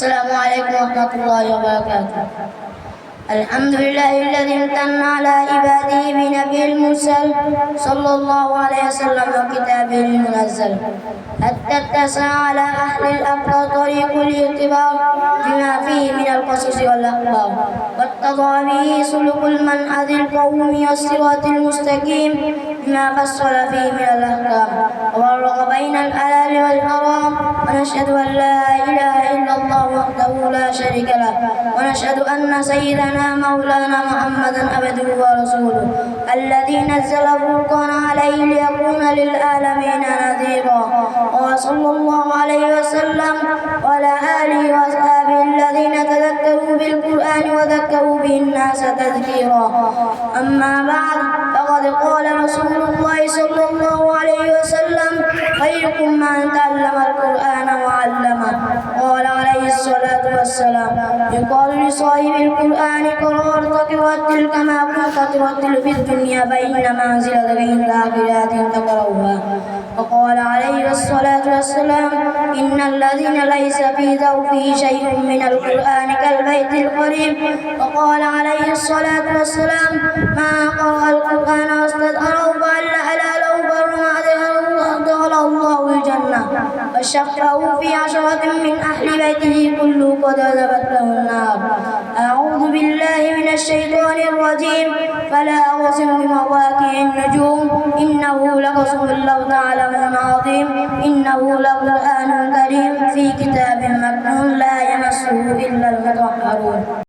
السلام عليكم ورحمة الله وبركاته. الحمد لله الذي امتن على عباده بنبي المرسل صلى الله عليه وسلم وكتابه المنزل. حتى اتسع على أهل الأقرى طريق الاعتبار بما فيه من القصص والأخبار. واتضع به سلوك المنهج القومي والصراط المستقيم بما فصل فيه من الأحكام وفرق بين الحلال والحرام. ونشهد أن لا إله إلا الله وحده لا شريك له. ونشهد أن سيدنا مولانا محمدا عبده ورسوله. الذي نزل الفرقان عليه ليكون للعالمين نذيرا. وصلى الله عليه وسلم وعلى آله وأصحابه به الناس تذكيرا أما بعد فقد قال رسول الله صلى الله عليه وسلم خيركم من تعلم القرآن وعلمه. قال عليه الصلاة والسلام يقال لصاحب القرآن ورتل كما كنت ترتل في الدنيا بين منزلتك عند آخرات تقرأها وقال عليه الصلاة والسلام إن الذين ليس في ذوقه شيء من القرآن كالبيت القريب وقال عليه الصلاة والسلام ما قرأ القرآن واستدأره فألا ألا لو بر ما دخل الله الجنة وشفعه في عشرة من أهل بيته كل قد ذهبت له النار أعوذ بالله من الشيطان الرجيم. فلا أقسم بمواقع النجوم. إنه لقسم لو تعلمون عظيم إنه لقرآن كريم. في كتاب مكنون لا يمسه إلا المطهرون.